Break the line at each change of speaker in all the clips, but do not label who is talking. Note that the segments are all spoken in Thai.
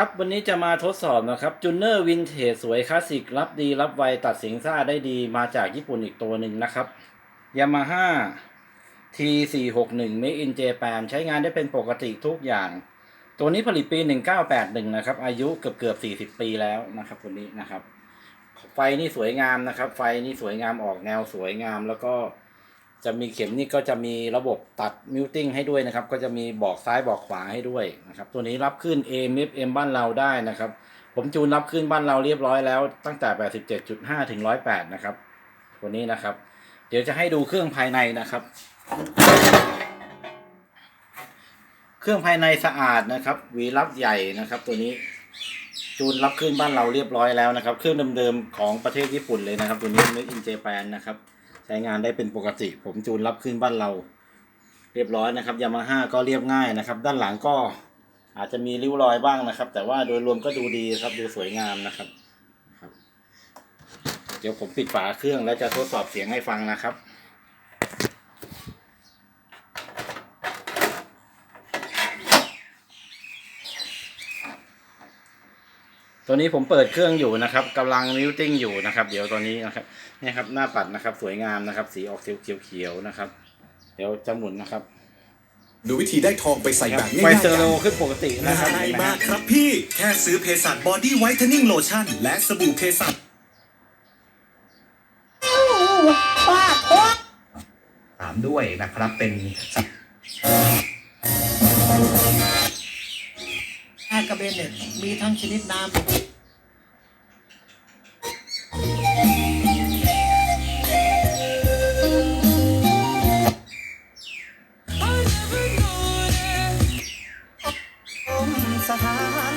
ครับวันนี้จะมาทดสอบนะครับจูเนอร์วินเทจสวยคลาสสิกรับดีรับไวตัดเสียงซ่าได้ดีมาจากญี่ปุ่นอีกตัวหนึ่งนะครับยามาฮ่า T461 Made in Japan ใช้งานได้เป็นปกติทุกอย่าง ตัวนี้ผลิตปี 1981 นะครับ อายุเกือบเกือบ 40 ปีแล้วนะครับตัวนี้นะครับ ไฟนี่สวยงามนะครับ ไฟนี่สวยงามออกแนวสวยงามแล้วก็ จะมีเข็มนี่ก็จะมีระบบตัดมิวติ้งให้ด้วยนะครับ ก็จะมีบอกซ้ายบอกขวาให้ด้วยนะครับ ตัวนี้รับขึ้น AM FM บ้านเราได้นะครับ ผมจูนรับขึ้นบ้านเราเรียบร้อยแล้วตั้งแต่ 87.5 ถึง 108 นะครับ ตัวนี้นะครับ เดี๋ยวจะให้ดูเครื่องภายในนะครับ เครื่องภายในสะอาดนะครับวีรับใหญ่นะครับ ตัวนี้จูนรับขึ้นบ้านเราเรียบร้อยแล้วนะครับ เครื่องเดิมๆของประเทศญี่ปุ่นเลยนะครับ ตัวนี้ Made in Japan นะครับ ใช้งานได้เป็นปกติ ผมจูนรับขึ้นบ้านเรา เรียบร้อยนะครับยามาฮ่าก็เรียบง่ายนะครับ ด้านหลังก็อาจจะมีริ้วรอยบ้างนะครับ แต่ว่าโดยรวมก็ดูดีครับดูสวยงามนะครับครับเดี๋ยวผมปิดฝาเครื่องแล้วจะทดสอบเสียงให้ฟังนะครับ ตัวนี้ผมเปิดเครื่องอยู่นะครับกำลังมิวติ้งอยู่นะครับ เดี๋ยวตอนนี้นะครับนี่ครับหน้าปัดนะครับ สวยงามนะครับ สีออกเขียวๆนะครับ เดี๋ยวจะหมุนนะครับ
ดูวิธีได้ทองไปใส่แบบ
ไฟ
ง่าย
เซอร์โลขึ้นปกตินะครับ
ง่าย
เห็นไหม
มา
ฮะ
กครับพี่แค่ซื้อเพสัตบอดี้ไวท์เทนนิ่งโลชั่นและสบู่เพสัตตามด้วยนะครับเป็น
กระเบนเนี่ยมีทั้งชนิดน้ำ
สถาน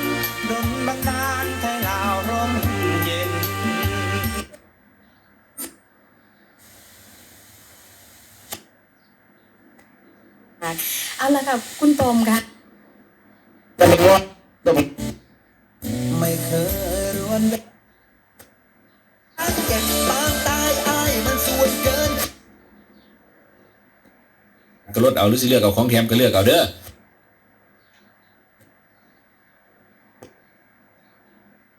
ดนบันดาลให้เราร่มเย็น
เอาละค่ะ คุณโตมค่ะ
ก็
ลดเอาหรือสิเลือกเอาของแถมก็เลือกเอาเด้อ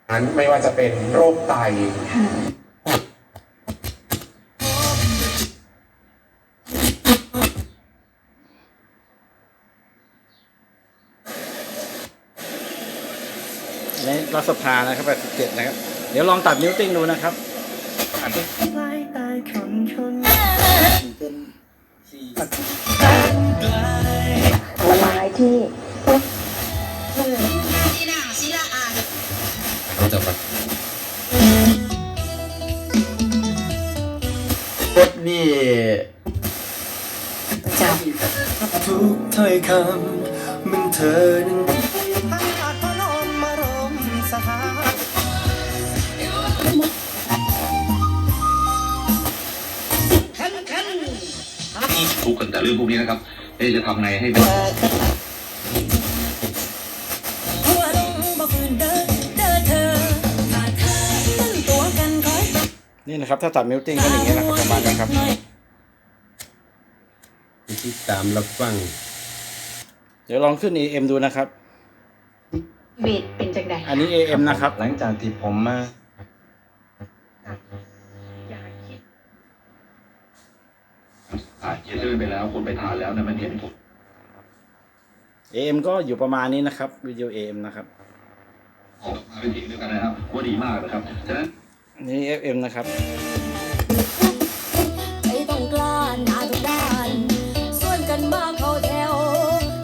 นั้นไม่ว่าจะเป็นโรคไต
ในรัฐสภานะครับ87นะครับ เดี๋ยวลองตัดมิวติ้งดูนะครับอัดดิ เป็น
ละไม้ที่
เขาจะแบบ
กดนี่
จับ
ทุกถ้อยคำมันเธอนั้นพาดพนมมารมสถาน
ทุกข์กันแต่เรื่องพวกนี้นะครับเอ๊ะจะทำไงให้เป็น
นี่นะ
ครับ ถ้าตัดมิวติ้งก็อย่างเงี้ยนะครับประมาณนั้นครับ
ติดตามรับฟัง
เดี๋ยวลองขึ้น AM ดูนะครับ
เบดเป็นจังใด
อันนี้ AM นะครับ
หลังจากที่ผมมา
อ่าเขียนชื่อไปแล้วคุณไปทานแล้วนะมันเห็นผล
AM ก็อยู่ประมาณนี้นะครับวิดีโอ AM นะครับ
ออกมาเป็นเสียงเดียวกันนะครับว่าดีมากนะครับฉะนั้น
นี่ FM นะครับ
ใจต้องกล้าหน้าทุกด้านส่วนกันมาเข้าแถว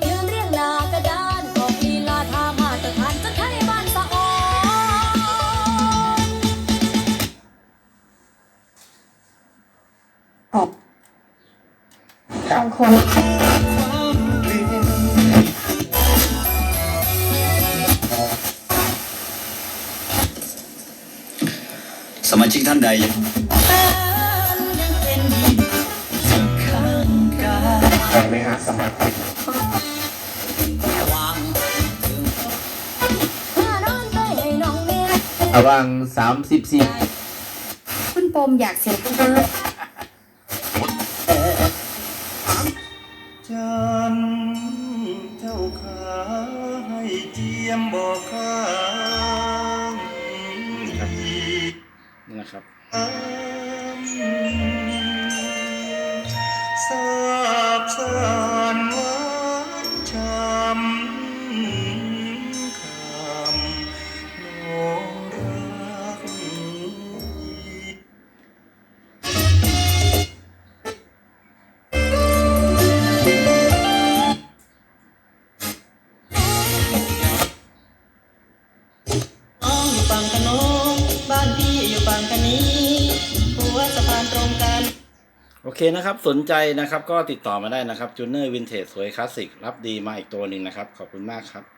ยืนเรียงหน้ากระดานออกลีลาท่ามาตรฐานจะไทยบ้านสะออนออกสองคน
สมาชิกท่านใด
ยังเป็นดีข้างกาย
ใช่ไหมฮะสมัคร
มานอนไปให้น้องเนี่ย
ระหวังสามสิบสี่
คุณปมอยากเสียคุณ
จันเจ้า
นะครับ
ทราบสานหวานา
งกันนี้หัวสะพานตรงกัน
โอเคนะครับ สนใจนะครับก็ติดต่อมาได้นะครับจูเนอร์วินเทจสวยคลาสสิกรับดีมาอีกตัวหนึ่งนะครับ ขอบคุณมากครับ